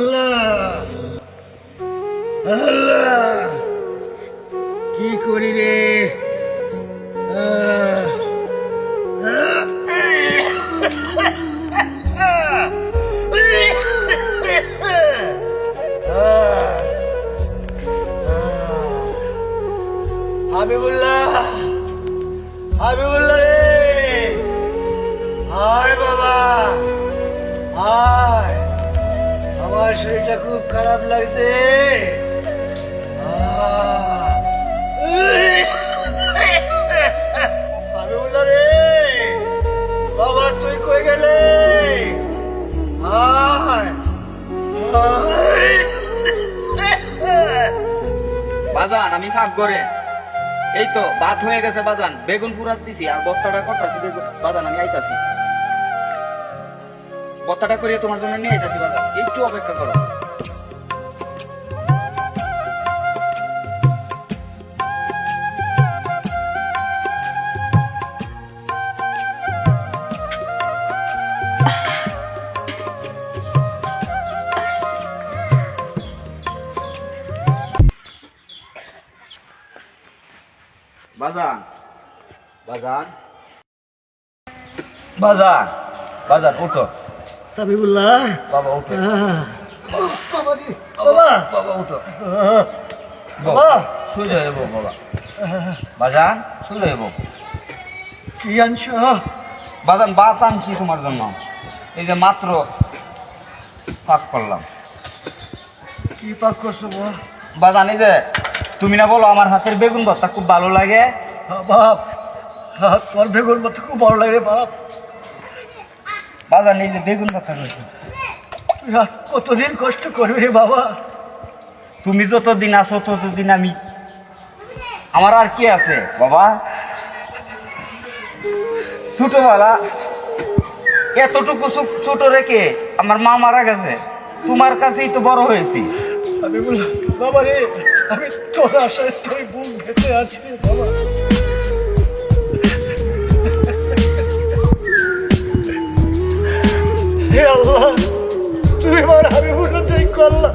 আল্লাহ। আল্লাহ কি করি রে? হাবিবুল্লাহ। হাবিবুল্লাহ রে। হায় বাবা। হায়। আমার শরীরটা খুব খারাপ লাগছে। বাবা, তুই কই গেলে? বাজান, আমি সাপ করে। এই তো ভাত হয়ে গেছে বাজান। বেগুন পুরাত দিছি, আর বস্তাটা কটাছি বাজান, আমি আইতাছি। বস্তাটা করিয়ে তোমার জন্য নিয়ে বাজান একটু অপেক্ষা করো। বাজান। বাজান। বাজান বাজান উঠো। হাবিবুল্লাহ। বাবা উঠো বাবা বাবা। বাবা উঠো বাবা শুয়ে যাব বাবা। বাজান শুয়ে যাব কি আনছো? বাজান বাত আনছি তোমার জন্য। এই যে মাত্র পাক করলাম। কি পাক করছ বাবা বাজান এই যে তুমি না বলো আমার হাতের বেগুন ভর্তা খুব ভালো লাগে। হ্যাঁ, বাপ। তোর বেগুন মতো খুব ভালো লাগে বাপ। এই যে বেগুন ভর্তা রয়েছে। কতদিন কষ্ট করবে রে বাবা? তুমি যতদিন আছো ততদিন আমি। আমার আর কি আছে বাবা? ছোটবেলা এতটুকু ছোট রেখে আমার মা মারা গেছে। তোমার কাছেই তো বড় হয়েছি। আমি বললাম বাবা রে আমি তোর আশায় তুই বুক ভেসে আছি বাবা। করলাম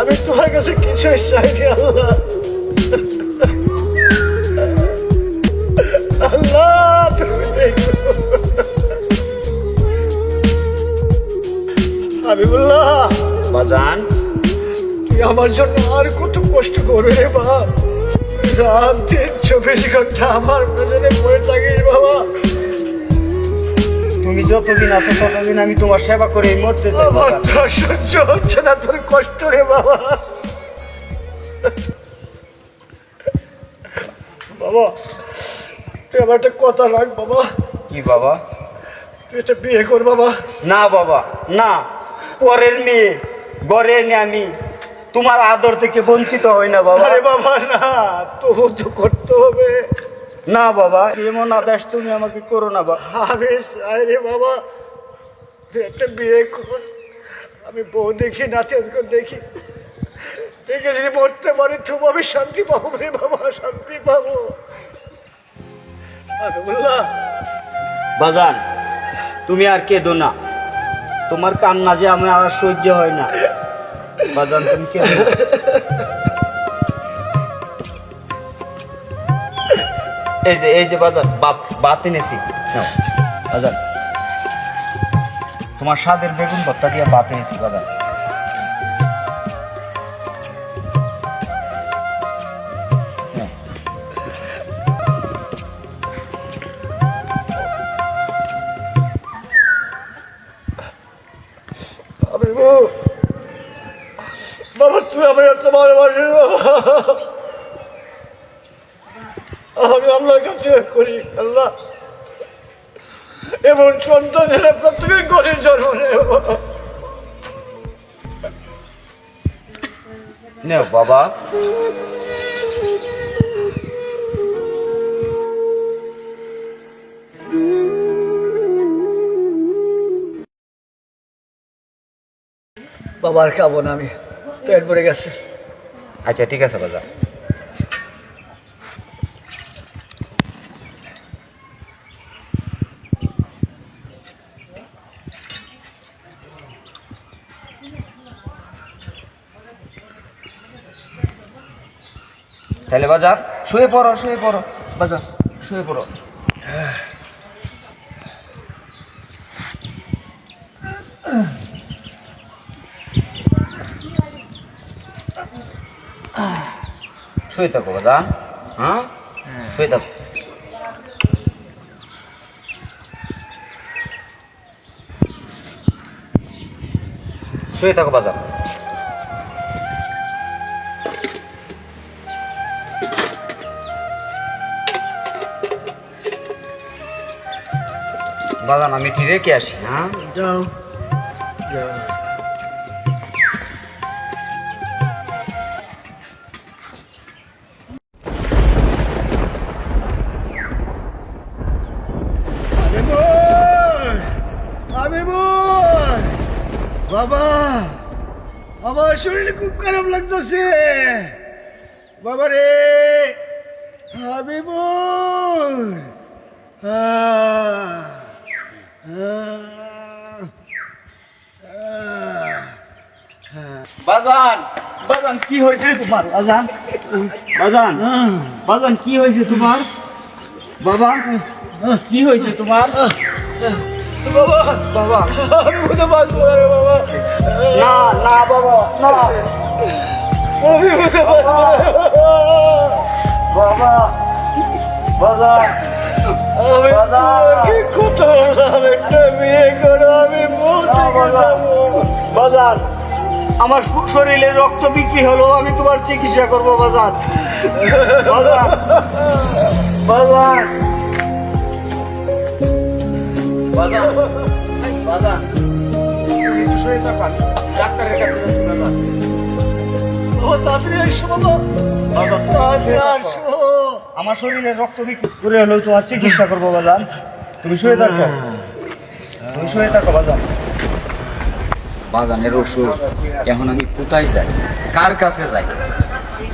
আমি তোমার কাছে কিছুই চাইনি আল্লাহ। আল্লাহ তুমি দেখো। বাজান। তুই আমার জন্য আর কত কষ্ট করবে রে বাবা। রাত দিন চব্বিশ ঘণ্টা আমার পেছনে পড়ে থাকিস বাবা। তুমি যতদিন আছো ততদিন আমি তোমার সেবা করে মরতে চাই সহ্য হচ্ছে না তোর কষ্ট রে বাবা। বাবা তুই আমার একটা কথা রাখ বাবা। কি বাবা? তুই একটা বিয়ে কর বাবা। না বাবা না। পরের মেয়ে গড়ে এনে আমি তোমার আদর থেকে বঞ্চিত হই না বাবা। আরে বাবা না তবু তো করতে হবে। না বাবা এমন আদেশ তুমি আমাকে করো না বাবা আমি চাই রে বাবা একটা বিয়ে কর। আমি বউ দেখি আজকে দেখি। দেখে যদি মরতে পারি তবু আমি শান্তি পাবো রে বাবা শান্তি পাবো। আরে বাজান তুমি আর কেঁদো না। তোমার কান্না যে আমি আর সহ্য হয় না। বাজান তুমি কেঁদো এই যে এই যে বাজান বাপ, বাত এনেছি বাজান তোমার স্বাদের বেগুন ভর্তা দিয়ে বাত এনেছি। আমি বাবা তুই আমার এত ভালোবাসিস বাবা আমি আল্লাহর কাছে করি আল্লাহ। এবং সন্তানের থেকে করে জন্ম বাবা। বাবার খাব না আমি পেট ভরে গেছে। আচ্ছা ঠিক আছে বাজার তাহলে বাজার, শুয়ে পড়ো শুয়ে পড়ো, বাজার, শুয়ে পড়ো। শুয়ে থাকো, বাজার হ্যাঁ? শুয়ে থাকো। শুয়ে থাকো, বাজার। বাগান আমি ঠিক রেখে আসি হ্যাঁ? যাও। যাও। বাবা আমার শরীরে খুব খারাপ লাগতেছে। বাবা রে! আহ, আহ। বাজান বাজান কি হয়েছে তোমার? বাজান বাজান বাজান কি হয়েছে তোমার? বাবা কি হয়েছে তোমার? বাবা বাবা আমি না বাবা। না না বাবা না। আমি বাবা। বাবা আমি। তোমাকে কোথাও একটা বিয়ে করো আমি পৌঁছে যাব বাজান। আমার শরীরে রক্ত বিক্রি হলো আমি তোমার চিকিৎসা করব। ডাক্তারের কাছে যাচ্ছি বাজান। ও তাড়াতাড়ি এসো বাবা বাবা, তাড়াতাড়ি আসো। আমার শরীরে রক্ত বিক্রি করে হলেও তোমার চিকিৎসা করব বাজান। তুমি শুয়ে থাকো। তুমি শুয়ে থাকো বাজান। বাগানের ওষুধ এখন আমি কোথায় যাই? কার কাছে যাই?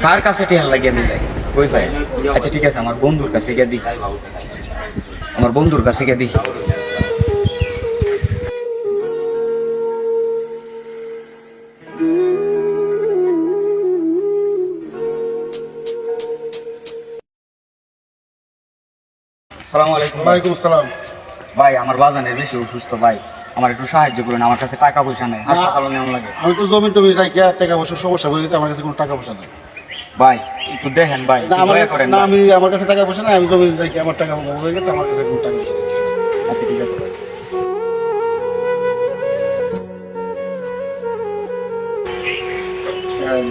কার কাছে টেন লাগিয়ে আমি যাই? কই ভাই? আচ্ছা ঠিক আছে আমার বন্ধুর কাছে গিয়ে দিই। আমার বন্ধুর কাছে গিয়ে দিই। সালাম আলাইকুম। ওয়ালাইকুম আসসালাম। ভাই আমার বাজানের বেশি অসুস্থ ভাই। আমার একটু সাহায্য করুন আমার কাছে টাকা পয়সা নেই। হাসপাতালে নেওয়া লাগে। আমি তো জমি টমি রাখি টাকা পয়সা সমস্যা গেছে আমার কাছে কোনো টাকা পয়সা নেই। ভাই একটু দেখেন ভাই দয়া করেন না আমি আমার কাছে টাকা পয়সা নেই আমি জমি রাখি আমার টাকা হয়ে গেছে আমার কাছে কোনো টাকা পয়সা আচ্ছা ঠিক আছে।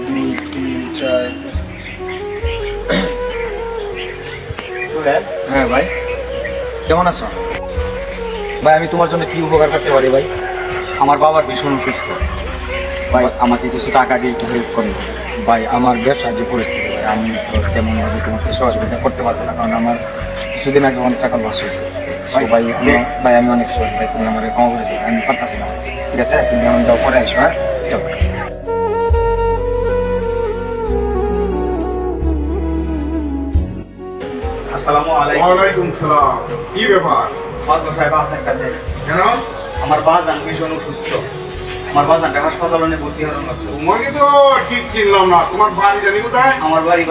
দুই তিন চার। হ্যাঁ ভাই। কেমন আছো? ভাই, আমি তোমার জন্য কি উপকার করতে পারি ভাই? আমার বাবার ভীষণ অসুস্থ। ভাই, আমাকে কিছু টাকা দিয়ে একটু হেল্প করেন ভাই, আমার ব্যবসার যে পরিস্থিতি, ভাই, আমি তো তেমন ভাবে তোমাকে সহযোগিতা করতে পারব না, কারণ আমার কিছুদিন আগে অনেক টাকা লস হয়েছে। ভাই, আমি ভাই, আমি অনেক সহজ ভাই, তুমি আমার ক্ষমা করে দিও, আমি পারতাছি না। ঠিক আছে? তুমি যেমন যাও, পরে আসো হ্যাঁ? আসসালামু আলাইকুম। ওয়ালাইকুম সালাম। কি ব্যাপার? মাদুর সাহেব আপনার কাছে। কেন? আমার বাজান ভীষণ অসুস্থ। আমার বাজানটা হাসপাতালে ভর্তি হওয়ার লাগতো তোমাকে তো ঠিক চিনলাম না। তোমার বাড়ি জানি কোথায়? আমার বাড়ি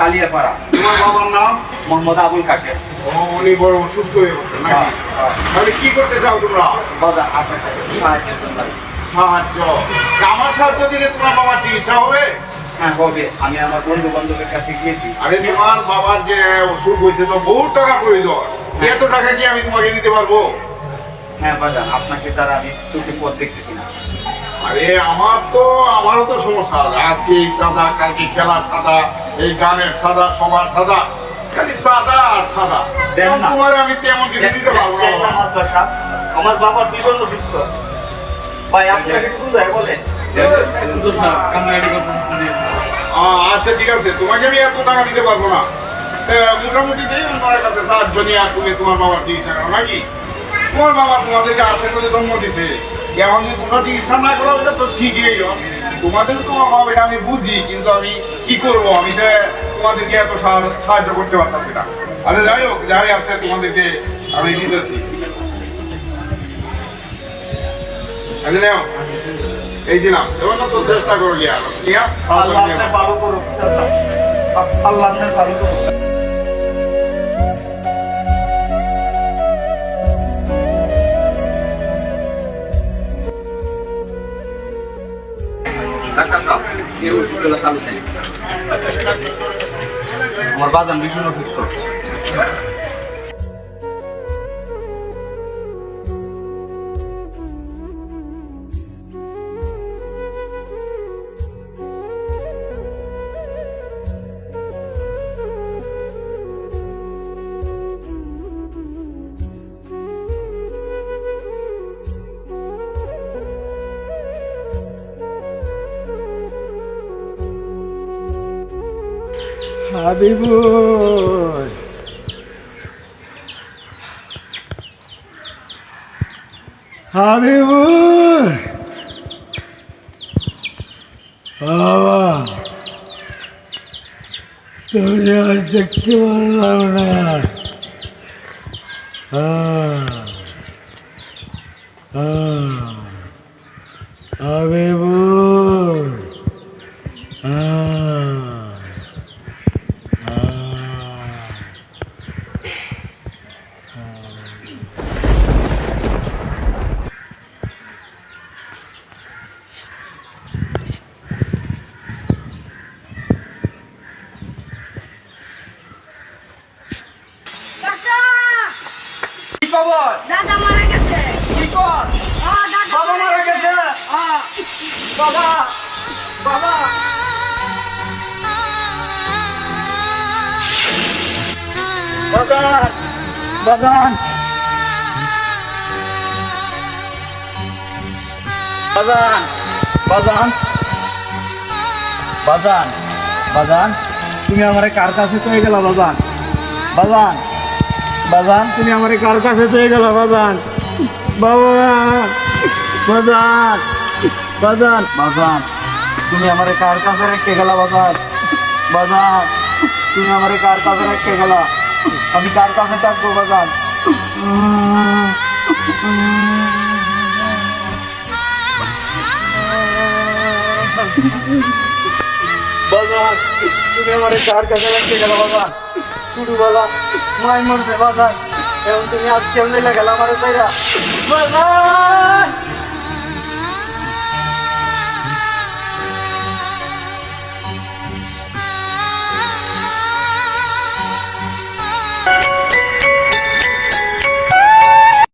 কালিয়াপাড়া। তোমার বাবার নাম? মোহাম্মদ আবুল কাশের ও উনি বড় অসুস্থ হয়ে গেছে নাকি? তাহলে কি করতে চাও তোমরা? বাজান আপনার সাহায্য আমার সাহায্য দিলে তোমার বাবার চিকিৎসা হবে? হ্যাঁ হবে আমি আমার বন্ধু বান্ধবের কাছে গিয়েছি। আরে তোমার বাবার যে অসুখ হয়েছে তো বহু টাকা প্রয়োজন। এত টাকা কি আমি তোমাকে দিতে পারব? হ্যাঁ বাজান আপনাকে তারা আমি চোখে পথ দেখতেছি না। আরে আমার তো আমারও তো সমস্যা। আজকে এই সাদা কালকে খেলার সাদা এই গানের সাদা সবার সাদা খালি সাদা আর সাদা। তোমার আমি তেমন কিছু দিতে পারব না। আমার বাবার ভীষণ অসুস্থ। ভাই আপনাকে বলেন। আহ, আচ্ছা ঠিক আছে। তোমাকে আমি এত টাকা দিতে পারব না। মোটামুটি দেই তোমার কাছে, সাহায্য নিয়ে আর তুমি তোমার বাবার চিকিৎসা করো, নাকি? তোমার বাবা তোমাদেরকে আশা করে জন্ম দিতে এখন যদি তোমরা চিকিৎসা না করো এটা তো ঠিকই হইল। তোমাদের তোমার বাবা এটা আমি বুঝি, কিন্তু আমি কি করব? আমি তো তোমাদেরকে এত সাহা- সাহায্য করতে পারতাম না আরে যাই হোক, যাই আছে, তোমাদেরকে আমি দিতেছি। নাও এই দিলাম এবার তো চেষ্টা করো গিয়া ঠিক আছে আল্লাহ ভালো করুন। আমার বাজান ভীষণ অসুস্থ হাবিবুল হাবিবুল বাবা তুমি আর দেখতে পারলাম না আহ, আহ, হাবিবুল আহ কাকা! কি খবর দাদা মারা গেছে কি কর ও দাদা বাবা মারা গেছে আহ, বাবা বাবা। বাগান বাগান। বাজান বাজান বাজান বাজান তুমি আমারে কার কাছে চলে গেলা বাজান বাজান বাজান তুমি আমারে কার কাছে চলে গেলা বাজান বাবান বাজান বাজান বাজান, তুমি আমারে কার কাছে রেখে গেলা বাজান? বাজান, তুমি আমারে কার কাছে রেখে গেলা? আমি কার কাছে থাকব বাজান? বাজান, তুমি আমারে কার কাছে রেখে গেলা বাজান? শুরু বাবা মাই মরছে বাজান। এখন তুমি আজ কেমনে গেলা আমারে তাইরা বাজান!